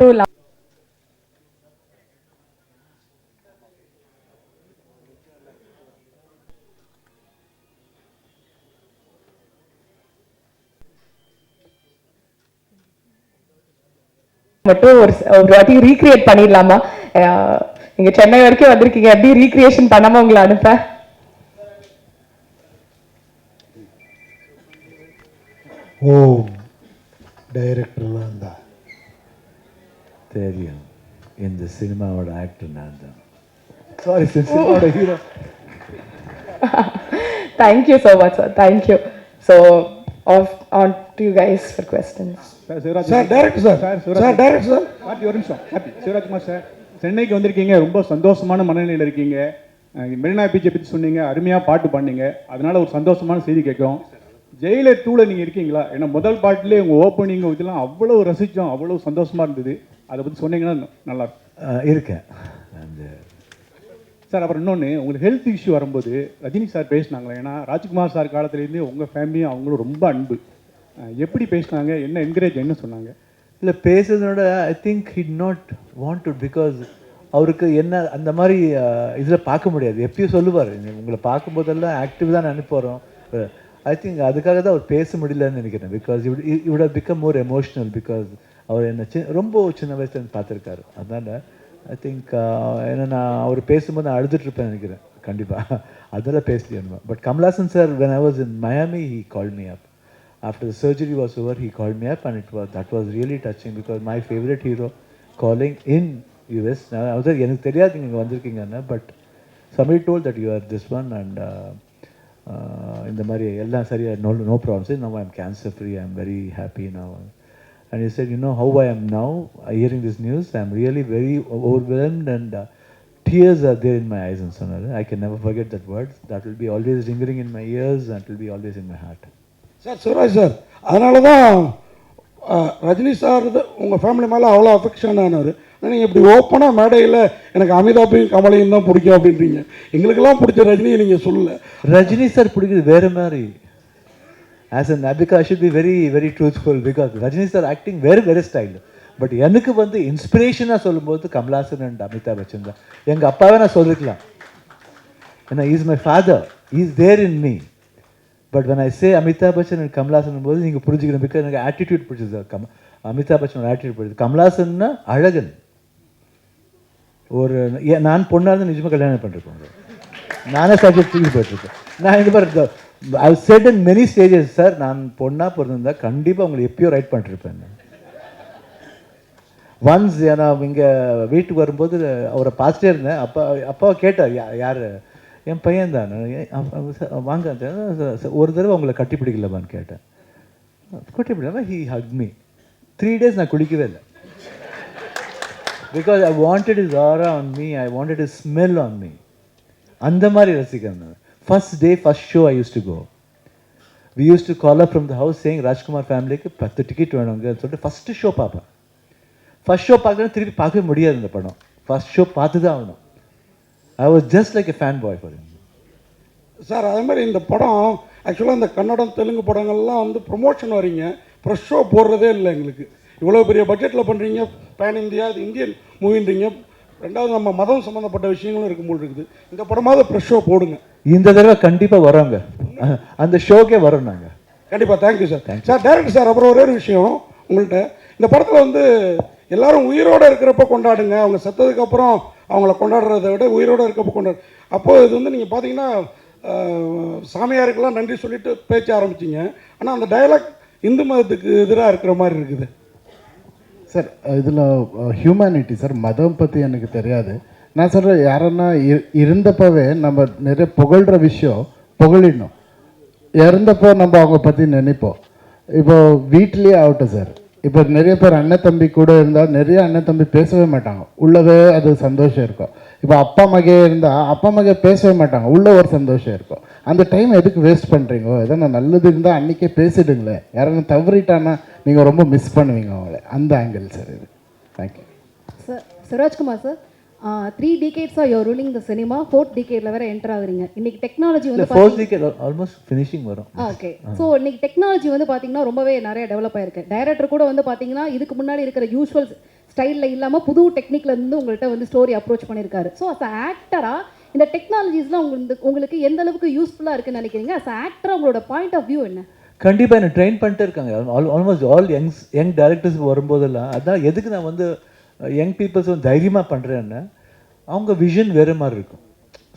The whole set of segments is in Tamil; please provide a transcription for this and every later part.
to மட்டும் ஒரு ஒரு வாட்டி ரீக்ரியேட் பண்ணிடலாமா? நீங்க சென்னை வரைக்கும் வந்திருக்கீங்க. எப்படி ரீக்ரியேஷன் பண்ணாம உங்களை அனுப்ப? ஓ டைரக்டர் தெரியும் இந்த சினிமாவோட ஆக்டர் நான் தான் சாரி சினிமாவோட hero thank you so much sir thank you so off on to you guys for questions sir Shivaraj sir sir sir sir sir happy ஒரு நிமிஷம். ஹாப்பி சிவராஜ்குமார் சார் சென்னைக்கு வந்திருக்கீங்க. ரொம்ப சந்தோஷமான மனநிலையில் இருக்கீங்க. மெரினா பீச்சை பற்றி சொன்னீங்க. அருமையாக பாட்டு பாடினீங்க. அதனால ஒரு சந்தோஷமான செய்தி கேட்குறோம். ஜெயிலர் டூவில் நீங்கள் இருக்கீங்களா? ஏன்னா முதல் பாட்டிலே உங்கள் ஓப்பனிங் இதெல்லாம் அவ்வளோ ரசித்தோம் அவ்வளோ சந்தோஷமாக இருந்தது. அதை பற்றி சொன்னீங்கன்னா நல்லா இருக்கேன். அந்த சார் அப்புறம் இன்னொன்று உங்களுக்கு ஹெல்த் இஷ்யூ வரும்போது ரஜினி சார் பேசினாங்களே ஏன்னா ராஜ்குமார் சார் காலத்துலேருந்து உங்கள் ஃபேமிலியும் அவங்களும் ரொம்ப அன்பு. எப்படி பேசினாங்க? என்ன என்கரேஜ் என்ன சொன்னாங்க? இல்லை பேசுறதோட I think he not want because அவருக்கு என்ன அந்த மாதிரி இதில் பார்க்க முடியாது. எப்பயும் சொல்லுவார் உங்களை பார்க்கும்போதெல்லாம் ஆக்டிவ் தான் அனுப்புகிறோம் ஐ திங்க் அதுக்காக தான் அவர் பேச முடியலன்னு நினைக்கிறேன். Because I've have become more emotional because அவர் என்ன சின்ன ரொம்ப சின்ன வயசுலேருந்து பார்த்துருக்காரு. அதனால் ஐ திங்க் uh, ஏன்னா நான் அவர் பேசும்போது நான் அழுதுட்ருப்பேன் நினைக்கிறேன். கண்டிப்பாக அதெல்லாம் பேசலையே but Kamal Haasan sir when I was in Miami he call me up after the surgery was over he call me up and it was that was really touching because my favourite hero calling in US Now, எனக்கு தெரியாது நீங்கள் வந்திருக்கீங்கன்னா but some told that you are this one and இந்த மாதிரி எல்லாம் சரியா no no problems now I'm cancer free I'm very happy now and he said you know how I am now uh, hearing this news I'm really very overwhelmed and uh, tears are there in my eyes and சொன்னாரு I can never forget that word that will be always ringing in my ears and it will be always in my heart sir Shivaraj sir அதனால தான் அஹ், ரஜினி சார் உங்கள் ஃபேமிலி மேலே அவ்வளோ அஃபெக்ஷன் ஆனார் ஆனால் நீங்கள் இப்படி ஓப்பனாக மேடையில் எனக்கு அமிதாப்பையும் கமலையும் தான் பிடிக்கும் அப்படின்றீங்க. எங்களுக்கெல்லாம் பிடிச்ச ரஜினியை நீங்கள் சொல்ல ரஜினி சார் பிடிக்கிறது வேற மாதிரி. As an because should be very very truthful because Rajini sir acting வேறு வெரி ஸ்டைல் பட் எனக்கு வந்து இன்ஸ்பிரேஷனாக சொல்லும்போது கமலாசன் அண்ட் அமிதாப் பச்சன் தான். எங்கள் அப்பாவே நான் சொல்லிருக்கலாம். ஏன்னா is my father is there in me but when I say Amitabh Bachchan and Kamal Haasan போது நீங்கள் புரிஞ்சுக்கணும் பிகாஸ் எனக்கு ஆட்டிடியூட் பிடிச்சது. கம் அமிதாப் பச்சனோட ஆட்டிடியூட் பிடிச்சது. கமலாசன்னா அழகன். ஒரு நான் பொண்ணாக இருந்து நிஜமாக கல்யாணம் பண்ணிருக்கோங்க நானே சப்ஜெக்ட் தூக்கி போயிட்டுருக்கேன். நான் இது மாதிரி I said in many stages sir நான் பொண்ணாக பிறந்திருந்தா கண்டிப்பாக உங்களை எப்பயோ ரைட் பண்ணிருப்பேன் ஒன்ஸ் ஏன்னா இங்கே வீட்டுக்கு வரும்போது அவரை பார்த்துட்டே இருந்தேன். அப்பா அப்பாவை கேட்டார் யா யார்? என் பையன் தான். வாங்க ஒரு தடவை உங்களை கட்டி பிடிக்கலமான்னு கேட்டேன். கட்டி பிடிக்காம he hug me three days நான் குளிக்கவே இல்லை. Because I wanted is aura on me I wanted is smell on me அந்த மாதிரி ரசிக்கிறேன் நான். First day first show I use to go we use to call up from the house சேங் Rajkumar ஃபேமிலிக்கு பத்து டிக்கெட் வேணுங்கன்னு சொல்லிட்டு ஃபஸ்ட்டு ஷோ பார்ப்பேன். ஃபர்ஸ்ட் ஷோ பார்க்குறது திருப்பி பார்க்கவே முடியாது இந்த படம். ஃபர்ஸ்ட் ஷோ பார்த்து தான் ஆகணும். I was just like a fan boy for sir அதே மாதிரி இந்த படம் ஆக்சுவலாக இந்த கன்னடம் தெலுங்கு படங்கள்லாம் வந்து ப்ரொமோஷன் வரீங்க ப்ரெஷ் ஷோ போடுறதே இல்லை எங்களுக்கு. இவ்வளோ பெரிய பட்ஜெட்டில் பண்ணுறீங்க பேன் இந்தியா இது இந்தியன் மூவின்றீங்க ரெண்டாவது நம்ம மதம் சம்மந்தப்பட்ட விஷயங்களும் இருக்கும்போது இருக்குது. இந்த படமாவது ப்ரெஷ் ஷோ போடுங்க. இந்த தடவை கண்டிப்பாக வரோங்க. அந்த ஷோக்கே வரோம் நாங்கள் கண்டிப்பாக thank you sir sir director sir அப்புறம் ஒரே ஒரு விஷயம் உங்கள்கிட்ட இந்த படத்தில் வந்து எல்லாரும் உயிரோடு இருக்கிறப்ப கொண்டாடுங்க. அவங்க செத்ததுக்கு அப்புறம் அவங்கள கொண்டாடுறதை விட உயிரோடு இருக்கப்ப கொண்டாடு அப்போ இது வந்து நீங்கள் பார்த்தீங்கன்னா சாமியாருக்கெல்லாம் நன்றி சொல்லிட்டு பேச்ச ஆரம்பிச்சிங்க. ஆனால் அந்த டயலாக் இந்து மதத்துக்கு எதிராக இருக்கிற மாதிரி இருக்குது. சார் இதில் ஹியூமனிட்டி சார் மதம் பற்றி எனக்கு தெரியாது. நான் சொல்கிறேன் யாரன்னா இ- இருந்தப்பவே நம்ம நிறைய புகழ்கிற விஷயம் புகழிடணும். இறந்தப்போ நம்ம அவங்க பற்றி நினைப்போம். இப்போ வீட்லேயே ஆகட்டும் சார். இப்போ நிறைய பேர் அண்ணன் தம்பி கூட இருந்தால் நிறைய அண்ணன் தம்பி பேசவே மாட்டாங்க. உள்ளவே அது சந்தோஷம் இருக்கும். இப்போ அப்பா மகே இருந்தால் அப்பா மகே பேசவே மாட்டாங்க. உள்ள ஒரு சந்தோஷம் இருக்கும். அந்த டைம் எதுக்கு வேஸ்ட் பண்ணுறீங்க எதனா நல்லது இருந்தால் அன்றைக்கே பேசிடுங்களேன் யாரும் தவறிட்டானா நீங்கள் ரொம்ப மிஸ் பண்ணுவீங்க அவங்கள. அந்த ஆங்கிள் சார் இது. Thank you sir Shivarajkumar sir three டிகேட்ஸாக your ruling the cinema fourth டிகேட்ல வேற என்டர் ஆகுறீங்க. இன்னைக்கு டெக்னாலஜி வந்து ஃபோர்த் வீக் ஆல்மோஸ்ட் ஃபினிஷிங் வரும். ஓகே ஸோ இன்னைக்கு டெக்னாலஜி வந்து பார்த்தீங்கன்னா ரொம்பவே நிறைய டெவலப் ஆயிருக்கு. டைரக்டர் கூட வந்து பார்த்தீங்கன்னா இதுக்கு முன்னாடி இருக்கிற யூஸ்வல் ஸ்டைலில் இல்லாமல் புது டெக்னிக்ல இருந்து உங்கள்கிட்ட வந்து ஸ்டோரி அப்ரோச் பண்ணியிருக்காரு ஸோ அஸ் ஆக்டராக இந்த டெக்னாலஜிஸ்லாம் உங்களுக்கு உங்களுக்கு எந்த அளவுக்கு யூஸ்ஃபுல்லாக இருக்குன்னு நினைக்கிறீங்க? அஸ் ஆக்டர் உங்களோட பாயிண்ட் ஆஃப் வியூ என்ன? கண்டிப்பாக என்ன ட்ரெயின் பண்ணிட்டு இருக்காங்க. All almost all youngs young directors வரும்போதெல்லாம் அதான் எதுக்கு நான் வந்து uh, யங் பீப்புள்ஸ் வந்து தைரியமாக பண்ணுறேன்னா அவங்க விஷன் வேறு மாதிரி இருக்கும்.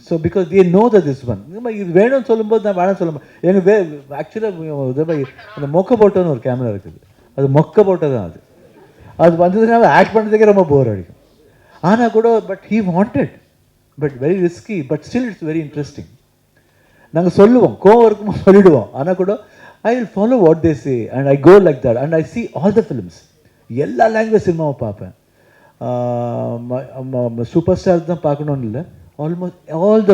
So because they know the this one இது வேணும்னு சொல்லும்போது நான் வேணாம் சொல்ல மாட்டேன். எங்கள் வே ஆக்சுவலாக அந்த மொக்க போட்டோன்னு ஒரு கேமரா இருக்குது. அது மொக்க போட்டோ தான் அது. அது வந்ததுனால ஆக்ட் பண்ணுறதுக்கே ரொம்ப போர் அடிக்கும். ஆனால் கூட but he wanted but very risky but still it's very interesting நாங்கள் சொல்லுவோம் கோவம் இருக்கும்போது சொல்லிடுவோம். ஆனால் கூட I will follow what they say and I go like that and I see all the films எல்லா லாங்குவேஜ் சினிமாவை பார்ப்பேன். சூப்பர் ஸ்டார் தான் பார்க்கணும்னு இல்லை. ஆல்மோஸ்ட் ஆல் த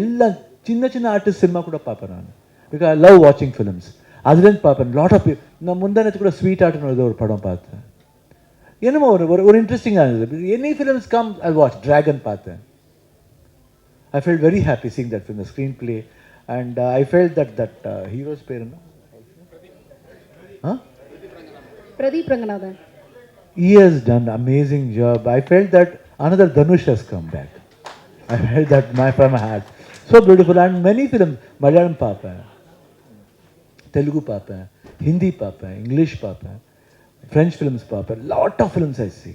எல்லா சின்ன சின்ன ஆர்டிஸ்ட் சினிமா கூட பார்ப்பேன் நான். பிகாஸ் ஐ லவ் வாட்சிங் ஃபிலிம்ஸ் அதுலேருந்து பார்ப்பேன். லாட் ஆஃப் நான் முந்தானத்து கூட ஸ்வீட் ஆர்ட்னு ஒரு படம் பார்த்தேன். என்னமோ ஒரு ஒரு இன்ட்ரெஸ்டிங்காக இருந்தது. Any films come I watch Dragon பார்த்தேன். I felt very happy seeing that film, the screenplay, and uh, I felt that that uh, hero's பேர் என்ன Huh? Pradeep Ranganathan He has done amazing job. I felt that another Dhanush has come back. I felt that my from my heart. So beautiful and many films. Malayalam பார்ப்பேன் தெலுங்கு பார்ப்பேன் ஹிந்தி பார்ப்பேன் இங்கிலீஷ் பார்ப்பேன் ஃப்ரெஞ்ச் ஃபிலிம்ஸ் பார்ப்பேன் lot of films I see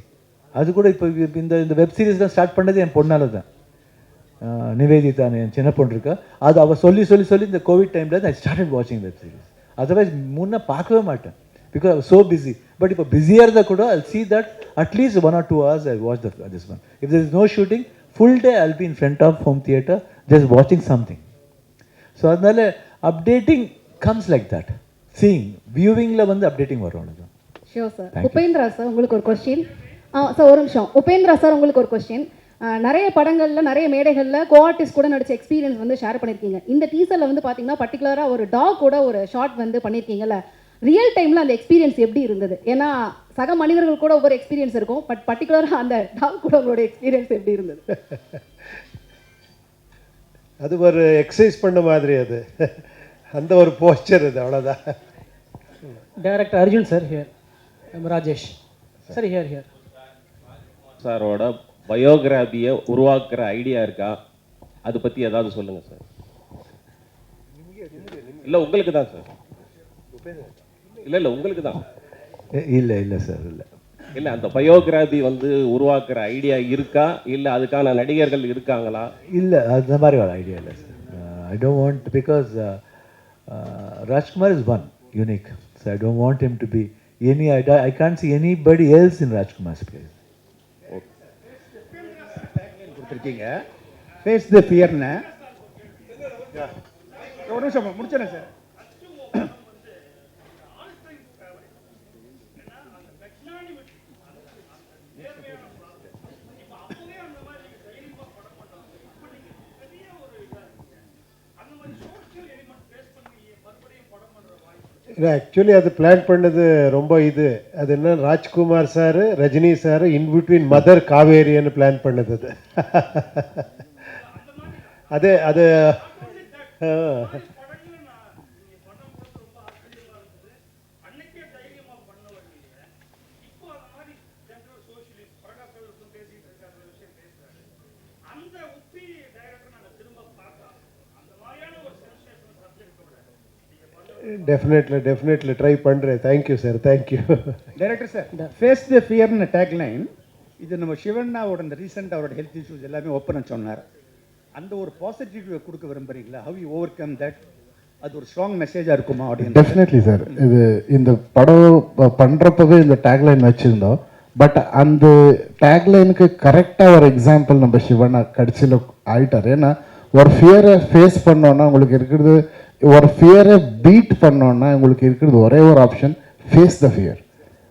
அது கூட இப்போ இந்த இந்த வெப் சீரிஸ்லாம் ஸ்டார்ட் பண்ணது என் பொண்ணால தான் நிவேதிதா என் சின்ன பொண்ணு இருக்கா. அது அவள் சொல்லி சொல்லி சொல்லி இந்த கோவிட் டைமில் ஐ ஸ்டார்டட் வாட்சிங் வெப் சீரிஸ் அதர்வைஸ் முன்னே பார்க்கவே மாட்டேன். பிகாஸ் so பிஸி பட் இப்போ பிஸியாக இருந்தால் கூட I see that at least one or two hours I watch the this one if there is no shooting full day I'll be in front of home theatre just வாட்சிங் சம்திங் ஸோ அதனால updating comes like that seeing வியூவிங்கில் வந்து அப்டேட்டிங் வரும் அவ்வளவுதான். Sure sir. உபேந்திரா சார் உங்களுக்கு ஒரு கொஸ்டின் சார் ஒரு நிமிஷம். உபேந்திரா சார் உங்களுக்கு ஒரு கொஸ்டின் நிறைய படங்களில் நிறைய மேடைகளில் கோ ஆர்டிஸ்ட் கூட நடிச்ச எக்ஸ்பீரியன்ஸ் வந்து ஷேர் பண்ணியிருக்கீங்க இந்த டீசரில் வந்து பார்த்தீங்கன்னா பர்டிகுலராக ஒரு டாக் கூட ஒரு ஷார்ட் வந்து பண்ணியிருக்கீங்கல்ல ரியல் டைமில் அந்த எக்ஸ்பீரியன்ஸ் எப்படி இருந்தது? ஏன்னா சக மனிதர்கள் கூட ஒவ்வொரு எக்ஸ்பீரியன்ஸ் இருக்கும் பட் பர்டிகுலராக அந்த டாக் கூட உங்களோட எக்ஸ்பீரியன்ஸ் எப்படி இருந்தது? அது ஒரு எக்ஸசைஸ் பண்ண மாதிரி அது. அந்த ஒரு போஸ்டர் அது அவ்வளோதான் director Arjun sir here Rajesh sir here here சாரோட பயோகிராபியை உருவாக்குற ஐடியா இருக்கா? அதை பற்றி ஏதாவது சொல்லுங்க சார் இல்லை உங்களுக்கு தான் சார் இல்லை இல்லை உங்களுக்கு தான். இல்லை இல்லை சார் இல்லை. இல்லை அந்த பயோகிராபி வந்து உருவாக்குற ஐடியா இருக்கா? இல்லை அதுக்கான நடிகர்கள் இருக்காங்களா? இல்லை அந்த மாதிரி ஒரு ஐடியா இல்லை sir I don't want because Rajkumar is one unique so I don't want him to be any I I can see anybody else in Rajkumar's place கொடுத்துருக்கீங்க ஃபேஸ் த ஃபியர்னு ஒரு நிமிஷம் முடிச்சிடறேன் சார். இல்லை ஆக்சுவலி அது பிளான் பண்ணது ரொம்ப இது. அது என்ன Rajkumar sir Rajini sir in between mother காவேரின்னு plan பண்ணது அது. அதே அது டெஃபினெட்லி டெஃபினெட்லி ட்ரை பண்ணுறேன் thank you sir thank you director sir face the ஃபியர்னு tagline இது நம்ம சிவண்ணாவோட இந்த ரீசெண்ட் அவரோட ஹெல்த் இஷ்யூஸ் எல்லாமே ஓப்பன் சொன்னார். அந்த ஒரு பாசிட்டிவ் கொடுக்க விரும்புறீங்களா? How you overcome that அது ஒரு ஸ்ட்ராங் மெசேஜாக இருக்குமா அப்படின்னு டெஃபினெட்லி சார் இது இந்த படம் ப- பண்றப்பவே இந்த டேக்லைன் வச்சிருந்தோம். பட் அந்த டேக்லைனுக்கு கரெக்டாக ஒரு எக்ஸாம்பிள் நம்ம சிவனா கடைசியில் ஆயிட்டார். ஏன்னா ஒரு ஃபியரை ஃபேஸ் பண்ணோன்னா உங்களுக்கு இருக்கிறது ஒரு ஃபியரை பீட் பண்ணோன்னா உங்களுக்கு இருக்கிறது ஒரே ஒரு ஆப்ஷன் ஃபேஸ் த ஃபியர்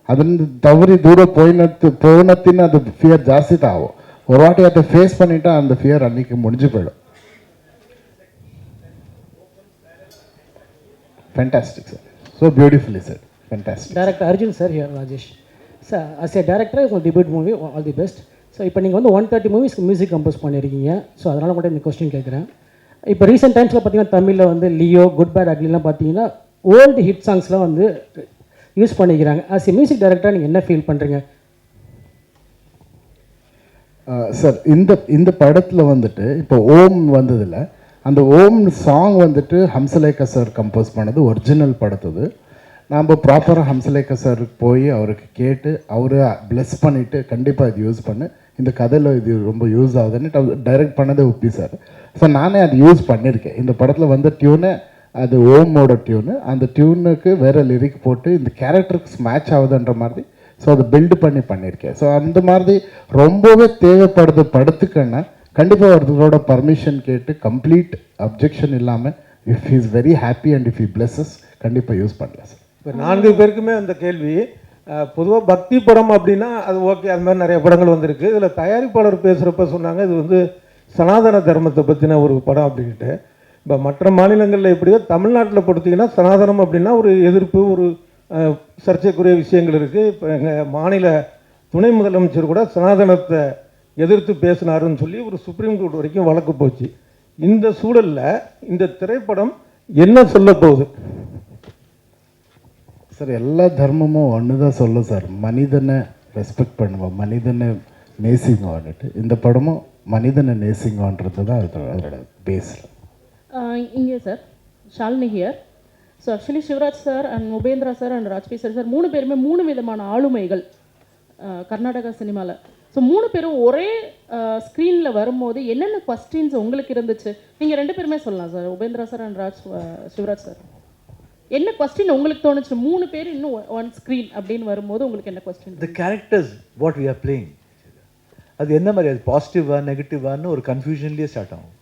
ಅದನ್ನ ತವರಿ ದೂರ ಪೋಯಿನತ್ತು ಪೋನತ್ತಿನ ಅದು ಫಿಯರ್ ಜಾಸ್ತಿ ತಾವು ஒரு வாட்டி அதை ஃபேஸ் பண்ணிட்டா அந்த ஃபியர் அன்னைக்கு முடிஞ்சு போயிடும் fantastic sir so beautifully sir fantastic director Arjun sir here Rajesh sir as a director உங்கள் debut movie all the best so இப்போ நீங்கள் வந்து ஒன் தேர்ட்டி மூவிஸ்க்கு மியூசிக் கம்போஸ் பண்ணியிருக்கீங்க ஸோ அதனால் மட்டும் இந்த கொஸ்டின் கேட்குறேன் இப்போ ரீசெண்ட் டைம்ஸில் பார்த்தீங்கன்னா தமிழில் வந்து லியோ குட் பேட் அக்லிலாம் பார்த்தீங்கன்னா ஓல்டு ஹிட் சாங்ஸ்லாம் வந்து யூஸ் பண்ணிக்கிறாங்க. ஆஸ் எ மியூசிக் டைரக்டராக நீங்கள் என்ன ஃபீல் பண்ணுறீங்க சார் இந்த இந்த படத்தில் வந்துட்டு இப்போ ஓம் வந்ததில்ல. அந்த ஓம் சாங் வந்துட்டு ஹம்சலேகா சார் கம்போஸ் பண்ணது ஒரிஜினல் படத்துது நாம் ப்ராப்பராக ஹம்சலேகா சார் போய் அவருக்கு கேட்டு அவரை ப்ளெஸ் பண்ணிவிட்டு கண்டிப்பாக இது யூஸ் பண்ணு. இந்த கதையில் இது ரொம்ப யூஸ் ஆகுதுன்னு டைரக்ட் பண்ணதே உப்பி சார் ஸோ நானே அது யூஸ் பண்ணியிருக்கேன் இந்த படத்தில் வந்த டியூனை அது ஓமோட டியூனு அந்த டியூனுக்கு வேறு லிரிக் போட்டு இந்த கேரக்டருக்கு மேட்ச் ஆகுதுன்ற மாதிரி ஸோ அதை பில்டு பண்ணி பண்ணியிருக்கேன் ஸோ அந்த மாதிரி ரொம்பவே தேவைப்படுது படத்துக்குன்னா கண்டிப்பாக ஒருத்தரோட பர்மிஷன் கேட்டு கம்ப்ளீட் அப்ஜெக்ஷன் இல்லாமல் if is very happy and if he blesses கண்டிப்பாக யூஸ் பண்ணலாம் சார் இப்போ நான்கு பேருக்குமே அந்த கேள்வி பொதுவாக பக்தி படம் அப்படின்னா அது ஓகே அது மாதிரி நிறைய படங்கள் வந்திருக்கு. இதில் தயாரிப்பாளர் பேசுகிறப்ப சொன்னாங்க இது வந்து சனாதன தர்மத்தை பற்றின ஒரு படம் அப்படின்ட்டு இப்போ மற்ற மாநிலங்களில் எப்படியோ தமிழ்நாட்டில் பொறுத்தீங்கன்னா சனாதனம் அப்படின்னா ஒரு எதிர்ப்பு ஒரு சர்ச்சைக்குரிய விஷயங்கள் இருக்குது இப்போ எங்கள் மாநில துணை முதலமைச்சர் கூட சனாதனத்தை எதிர்த்து பேசினாருன்னு சொல்லி ஒரு சுப்ரீம் கோர்ட் வரைக்கும் வழக்கு போச்சு. இந்த சூழலில் இந்த திரைப்படம் என்ன சொல்ல போகுது? சார் எல்லா தர்மமும் ஒன்று தான் சொல்லும் சார். மனிதனை ரெஸ்பெக்ட் பண்ணுவோம். மனிதனை நேசிங்கன்னுட்டு இந்த படமும் மனிதனை நேசிங்கன்றது தான் அதோட பேஸில் இங்கே sir Shalini here so actually Shivraj sir and Upendra sir and Raj B sir sir மூணு பேருமே மூணு விதமான ஆளுமைகள் கர்நாடகா சினிமாவில் ஸோ மூணு பேரும் ஒரே ஸ்க்ரீனில் வரும்போது என்னென்ன கொஸ்டின்ஸ் உங்களுக்கு இருந்துச்சு? நீங்கள் ரெண்டு பேருமே சொல்லலாம் sir Upendra sir and Raj Shivaraj sir என்ன கொஸ்டின் உங்களுக்கு தோணுச்சு? மூணு பேர் இன்னும் ஒன் ஸ்க்ரீன் அப்படின்னு வரும்போது உங்களுக்கு என்ன question the characters what we are playing. அது என்ன மாதிரி? அது பாசிட்டிவா நெகட்டிவான்னு ஒரு கன்ஃபியூஷன்லேயே ஸ்டார்ட் ஆகும்.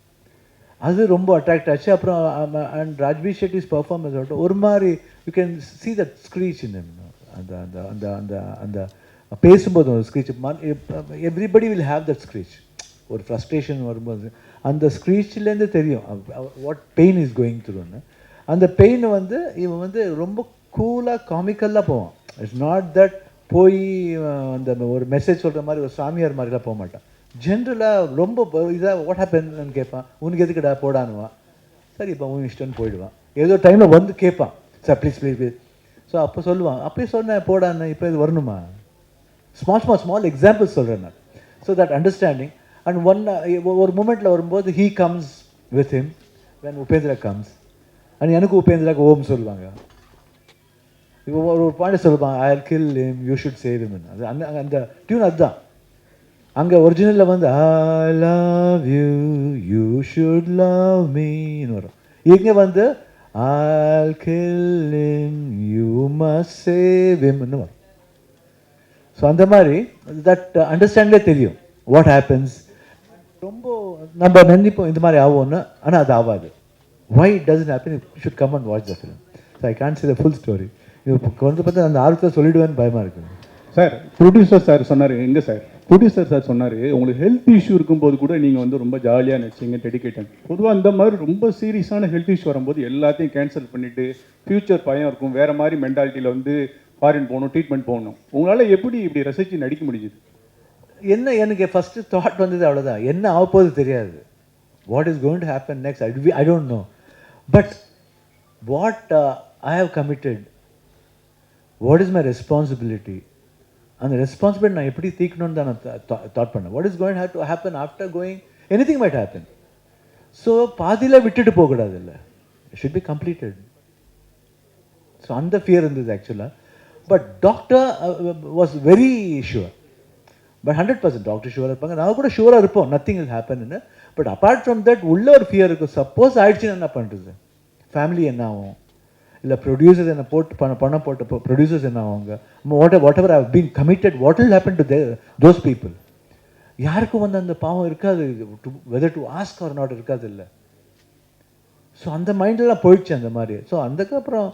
அது ரொம்ப அட்ராக்ட் ஆச்சு. அப்புறம் அண்ட் ராஜ்பி ஷெட்டிஸ் பர்ஃபார்மன்ஸ் ஆகட்டும் ஒரு மாதிரி you can see that screech in அந்த அந்த அந்த அந்த அந்த பேசும்போது ஒரு screech everybody will have that screech ஒரு ஃப்ரஸ்ட்ரேஷன் வரும்போது. அந்த ஸ்க்ரீச்சிலேருந்து தெரியும் வாட் பெயின் இஸ் கோயிங் த்ரூன்னு அந்த பெயின் வந்து இவன் வந்து ரொம்ப கூலாக காமிக்கலாக போவான். இட்ஸ் நாட் தட் போய் அந்த ஒரு மெசேஜ் சொல்கிற மாதிரி ஒரு சாமியார் மாதிரிலாம் போக மாட்டான். ஜென்ரலாக ரொம்ப இதாக வாட் ஹேப்பன்னு கேட்பான். உனக்கு எதுக்குடா? போடானுவான் சரி இப்போ உன் இஷ்டம்னு போயிடுவான். ஏதோ டைமில் வந்து கேட்பான். Sir please please please so அப்போ சொல்லுவான். அப்பயே சொன்னேன் போடான்னு இப்போ இது வரணுமா? ஸ்மால் ஸ்மால் ஸ்மால் எக்ஸாம்பிள்ஸ் சொல்கிறேன் நான். So that understanding and one ஒரு மூமெண்ட்டில் வரும்போது he comes with him when Upendra comes and எனக்கு உபேந்திராக்கு ஓம் சொல்லுவாங்க. இப்போ ஒரு ஒரு பாயிண்ட் சொல்லுவாங்க I kill him you should save him. அது அந்த அந்த டியூன் அதுதான். அங்கே ஒரிஜினலில் வந்து I love you you should love மீன்னு வரும். இங்கே வந்து I'll kill him you must save himன்னு வரும். ஸோ அந்த மாதிரி தட் அண்டர்ஸ்டாண்டே தெரியும். வாட் ஹேப்பன்ஸ் ரொம்ப நம்ம நினைப்போம் இந்த மாதிரி ஆகும்னு ஆனால் அது ஆகாது. Why doesn't happen should come and watch the film so I can't see the full story இப்போ வந்து பார்த்தா அந்த ஆர்வத்தை சொல்லிடுவேன்னு பயமாக இருக்குது சார் ப்ரொடியூசர் சார் சொன்னார் எங்கே சார்? ப்ரொடியூசர் சார் சொன்னார் உங்களுக்கு ஹெல்த் இஷ்யூ இருக்கும்போது கூட நீங்கள் வந்து ரொம்ப ஜாலியாக நடிச்சீங்க டெடிக்கேட்டட் பொதுவாக அந்த மாதிரி ரொம்ப சீரியஸான ஹெல்த் இஷ்யூ வரும்போது எல்லாத்தையும் கேன்சல் பண்ணிவிட்டு ஃப்யூச்சர் பயம் இருக்கும். வேறு மாதிரி மென்டாலிட்டியில் வந்து ஃபாரின் போகணும் ட்ரீட்மெண்ட் போகணும். உங்களால் எப்படி இப்படி ரசித்து நடிக்க முடிஞ்சுது? என்ன எனக்கு ஃபஸ்ட்டு தாட் வந்தது அவ்வளோதான் என்ன ஆக போகுது தெரியாது. What is going to happen next I I don't know but what I have committed what is my responsibility அந்த ரெஸ்பான்சிபிலிட்டி நான் எப்படி தீக்கணும்னு தான் நான் தாட் பண்ணேன். What is going have to happen after going anything might happen so பாதியில் விட்டுட்டு போகக்கூடாது இல்லை. ஷுட் பி கம்ப்ளீட்டட் ஸோ அந்த ஃபியர் இருந்தது ஆக்சுவலாக but doctor was very sure but hundred percent doctor ஷுவராக இருப்பாங்க. நான் கூட ஷுவராக இருப்போம். நத்திங் இல் ஹேப்பன்னு பட் அப்பார்ட் ஃப்ரம் தட் உள்ள ஒரு ஃபியர் இருக்கும் சப்போஸ் ஆயிடுச்சுன்னா என்ன பண்ணுறது ஃபேமிலி என்ன ஆகும்? இல்லை ப்ரொடியூசர்ஸ் என்ன போட்டு பண்ண பண்ண போட்ட ப்ரொடியூசர்ஸ் என்ன அவங்க what whatever have been committed what will happen to those people யாருக்கும் வந்து அந்த பாவம் இருக்காது. Whether to ask or not இருக்காது இல்லை. ஸோ அந்த மைண்டெல்லாம் போயிடுச்சு அந்த மாதிரி. ஸோ அதுக்கப்புறம்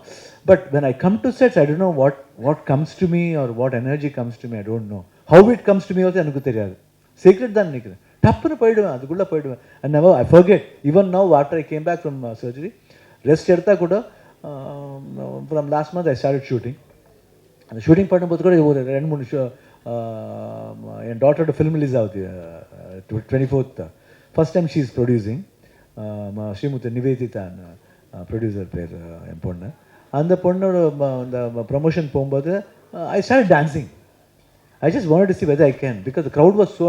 but when I come to sets I don't know what what comes to me or what energy comes to me I don't know how it comes to me வந்து எனக்கு தெரியாது. சீக்ரெட் தான் நினைக்கிறேன். டப்புன்னு போயிடுவேன். அதுக்குள்ளே போயிடுவேன். And now I forget even no after I came back from surgery rest எடுத்தால் கூட from last month I start shooting அந்த ஷூட்டிங் பண்ணும்போது கூட ஒரு ரெண்டு மூணு ஷோ என் டாட்டரோட ஃபிலிம் ரிலீஸ் ஆகுது twenty fourth first time she is producing Sri Muthu நிவேதிதான் producer பேர் என் பொண்ணு. அந்த பொண்ணோட அந்த ப்ரொமோஷன் போகும்போது I start dancing I just want to see whether I can because crowd was so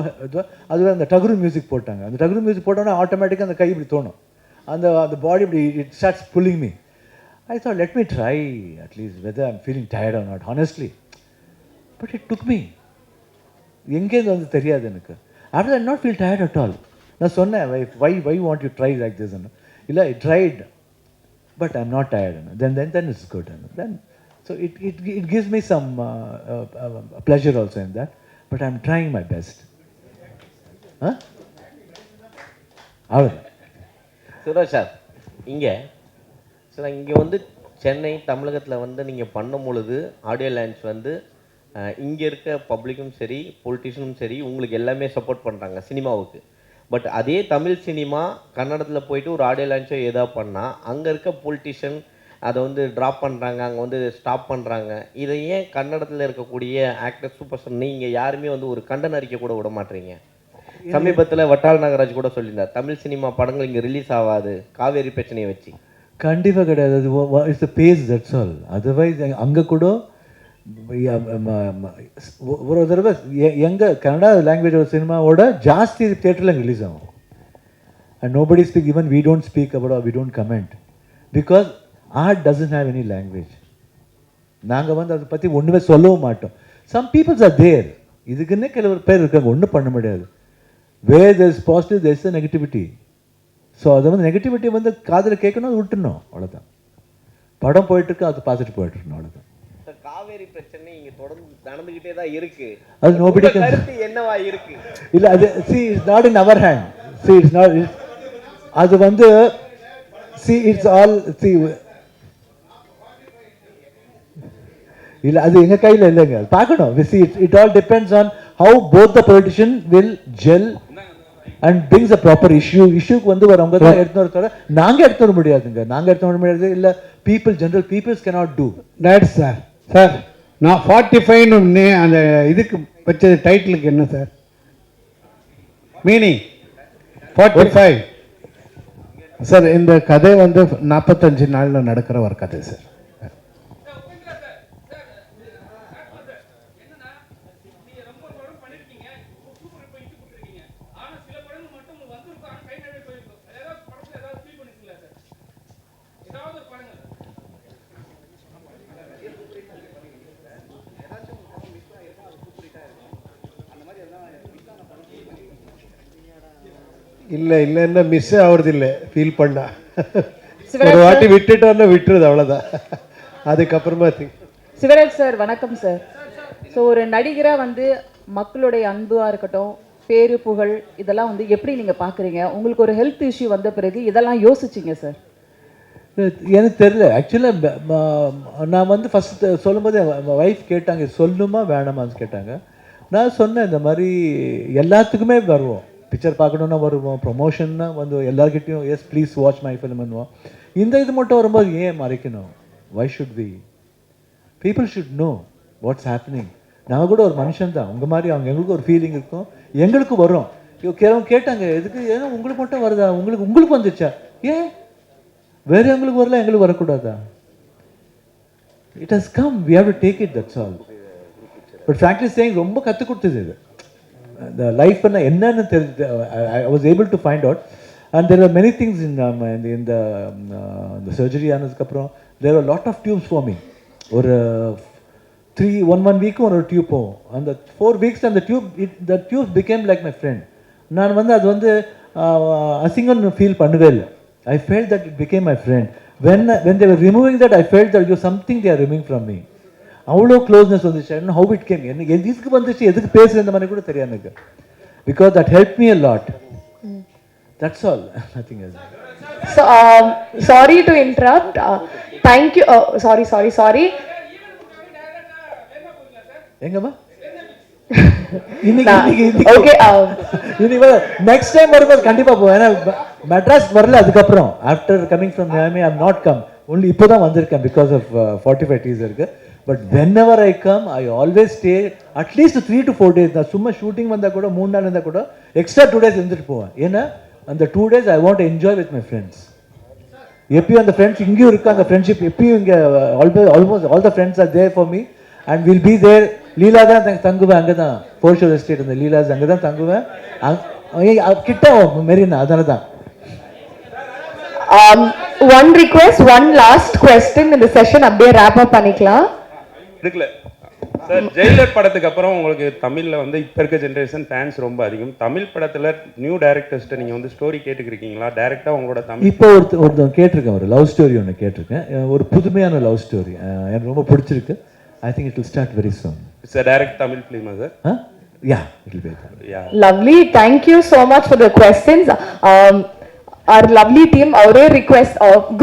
அது அந்த டகுரு மியூசிக் போட்டாங்க. அந்த டகுரு மியூசிக் போட்டோன்னா ஆட்டோமேட்டிக்காக அந்த கை இப்படி தோணும். அந்த அந்த பாடி இப்படி it starts pulling me I thought let me try at least whether I'm feeling tired or not honestly but it took me எங்கேருந்து வந்து தெரியாது எனக்கு after I not feel tired at all நான் சொன்னேன் why why want you try like this இல்லை I tried but I'm not tired. you know. Then, then, then it's good. you know. Then, so it, it, it gives me some uh, uh, uh, pleasure also in that. But I'm trying my best. Huh? அவ்வளோதான் சுரேஷ் சார் இங்கே சார் இங்கே வந்து சென்னை தமிழகத்தில் வந்து நீங்கள் பண்ணும் பொழுது ஆடியோ லான்ச் வந்து இங்கே இருக்க பப்ளிக்கும் சரி பொலிட்டிஷியனும் சரி உங்களுக்கு எல்லாமே சப்போர்ட் பண்ணுறாங்க சினிமாவுக்கு. பட் அதே தமிழ் சினிமா கன்னடத்தில் போயிட்டு ஒரு ஆடியோ லான்ச்சோ ஏதா பண்ணால் அங்கே இருக்க பொலிட்டிஷியன் அதை வந்து ட்ராப் பண்ணுறாங்க அங்கே வந்து ஸ்டாப் பண்ணுறாங்க இதை ஏன் கன்னடத்தில் இருக்கக்கூடிய ஆக்டர் சூப்பர் ஸ்டார் நீங்கள் யாருமே வந்து ஒரு கண்டன அறிக்கை கூட விட மாட்டீங்க? சமீபத்தில் வட்டால் நாகராஜ் கூட சொல்லியிருந்தார் தமிழ் சினிமா படங்கள் இங்கே ரிலீஸ் ஆகாது காவேரி பிரச்சனையை வச்சு. கண்டிப்பாக கிடையாது. அது it's base that's all otherwise அங்கே கூட ஒரு தடவை எங்கே கன்னடா லாங்குவேஜ் சினிமாவோட ஜாஸ்தி தேட்டரில் ரிலீஸ் ஆகும். And nobody speak even we don't speak about we don't comment because art doesn't have any language நாங்கள் வந்து அதை பற்றி ஒன்றுமே சொல்லவும் மாட்டோம். சம் பீப்புள்ஸ் ஆர் தேர் இதுக்குன்னே கிளவர் பேர் இருக்காங்க. ஒன்றும் பண்ண முடியாது. Where there is positive there is negativity so அதை வந்து நெகட்டிவிட்டி வந்து காதில் கேட்கணும் அது விட்டுணும் அவ்வளோதான் படம் போயிட்டுருக்கு அது பார்த்துட்டு போயிட்டு இருக்கணும் அவ்வளோதான் காவேரி பிரச்சனை இங்கே தொடர்ந்து நடந்துக்கிட்டே தான் இருக்கு. அது கருத்து என்னவா இருக்கு? இல்லை அது see it's not in our hand see it's not அது வந்து சி இட்ஸ் ஆல் சி இல்லை அது எங்கள் கையில் இல்லைங்க. பார்க்கணும். See it all depends on how both the politician will gel and brings a proper issue இஷ்யூக்கு வந்து வரவங்க தான் எடுத்து வரத்தோட நாங்கள் எடுத்து வர முடியாதுங்க. நாங்கள் எடுத்து வர முடியாது. இல்லை people general peoples cannot do that sir sir நான் ஃபார்ட்டி ஃபைவ்னு அந்த இதுக்கு வச்சது டைட்டிலுக்கு என்ன sir meaning forty five sir இந்த கதை வந்து நாற்பத்தஞ்சு நாளில் நடக்கிற ஒரு கதை சார் இல்லை இல்லைன்னா மிஸ் ஆகுறது இல்லை ஃபீல் பண்ணா. சிவராஜ் ஒரு வாட்டி விட்டுட்டோன்னா விட்டுருது அவ்வளோதான் அதுக்கப்புறமா think சிவராஜ் சார் வணக்கம் சார் ஸோ ஒரு நடிகராக வந்து மக்களுடைய அன்பாக இருக்கட்டும் பேரு புகழ் இதெல்லாம் வந்து எப்படி நீங்கள் பார்க்குறீங்க உங்களுக்கு ஒரு ஹெல்த் இஷ்யூ வந்த பிறகு இதெல்லாம் யோசிச்சிங்க சார் எனக்கு தெரியல. ஆக்சுவலாக நான் வந்து ஃபஸ்ட்டு சொல்லும்போது ஒய்ஃப் கேட்டாங்க சொல்லணுமா வேணாமான்னு கேட்டாங்க. நான் சொன்னேன் இந்த மாதிரி எல்லாத்துக்குமே வருவோம். பிக்சர் பார்க்கணுன்னா வருவோம் ப்ரொமோஷன்னா வந்து எல்லார்கிட்டயும் எஸ் ப்ளீஸ் வாட்ச் மை பண்ணுவோம் இந்த இது மட்டும் வரும்போது ஏன் மறைக்கணும்? Why should we people should know what's happening நாங்கள் கூட ஒரு மனுஷன் தான். உங்கள் மாதிரி அவங்க எங்களுக்கு ஒரு ஃபீலிங் இருக்கும். எங்களுக்கு வரும். கேட்க கேட்டாங்க எதுக்கு? ஏன்னா உங்களுக்கு மட்டும் வருதா? உங்களுக்கு உங்களுக்கு வந்துச்சா? ஏன்? வேறு எங்களுக்கு வரல எங்களுக்கு வரக்கூடாதா? It has come we have to take it that's all but factory saying ரொம்ப கற்றுக் கொடுத்தது இது. இந்த லைஃப் என்னன்னு தெரிஞ்சு I was able to find out and there are many things in இந்த இந்த இந்த சர்ஜரி ஆனதுக்கப்புறம் there are lot of tubes forming ஒரு த்ரீ ஒன் ஒன் வீக்கும் ஒரு டியூப் போகும். அந்த ஃபோர் வீக்ஸ் அந்த tube it the tube became like my friend நான் வந்து அது வந்து அசிங்கம்னு ஃபீல் பண்ணவே இல்லை. I feel that it became my friend when when there removing that I feel that you something there removing from me அவ்வளோ க்ளோஸ்னஸ் வந்துச்சு. அண்ட் ஹவு இட் கேம் என்ன எதுக்கு வந்துச்சு எதுக்கு பேசுகிற இந்த மாதிரி கூட தெரியாது எனக்கு. Because that help me a lot that's all nothing else um. Uh, thank you. Uh, sorry, sorry, sorry. எங்கம்மா? um, நெக்ஸ்ட் டைம் வரும்போது கண்டிப்பா போவேன். மெட்ராஸ் வரல அதுக்கப்புறம். After coming from not come only இப்போ தான் வந்திருக்கேன் because of forty five days இருக்கு but whenever I come I always stay at least three to four days நான் சும்மா ஷூட்டிங் வந்தால் கூட மூணு நாள் இருந்தால் கூட எக்ஸ்ட்ரா டூ டேஸ் இருந்துட்டு போவேன். ஏன்னா அந்த two days I want enjoy with my friends எப்பயும் அந்த ஃப்ரெண்ட்ஸ் இங்கேயும் இருக்கு அந்த ஃப்ரெண்ட்ஷிப் எப்பயும் இங்கே always almost all the friends are there for me and will be there Leela தான் தங்குவேன். அங்கே தான். போர்ஷோர் எஸ்டேட் அந்த லீலாஸ் அங்கே தான் தங்குவேன். கிட்ட மெரினா அதனால தான். One request one last question இந்த செஷன் அப்படியே ரேப் அப் பண்ணிக்கலாம். எடுக்கல சார் ஜெயிலர் படத்துக்கு அப்புறம் உங்களுக்கு தமிழில் வந்து இப்போ இருக்க ஜென்ரேஷன் ஃபேன்ஸ் ரொம்ப அதிகம். தமிழ் படத்தில் நியூ டேரக்டர்ஸ்ட்டு நீங்கள் வந்து ஸ்டோரி கேட்டுக்கிறீங்களா டேரெக்டாக உங்களோட தமிழ் இப்போ ஒருத்த ஒருத்தன் கேட்டிருக்கேன் ஒரு லவ் ஸ்டோரி ஒன்று கேட்டிருக்கேன். ஒரு புதுமையான லவ் ஸ்டோரி எனக்கு ரொம்ப பிடிச்சிருக்கு. I think it will start very soon it's direct Tamil ஃபிலிமா sir yeah it will be yeah Lovely. Thank you so much for the questions. Um, our lovely team, our request, uh, group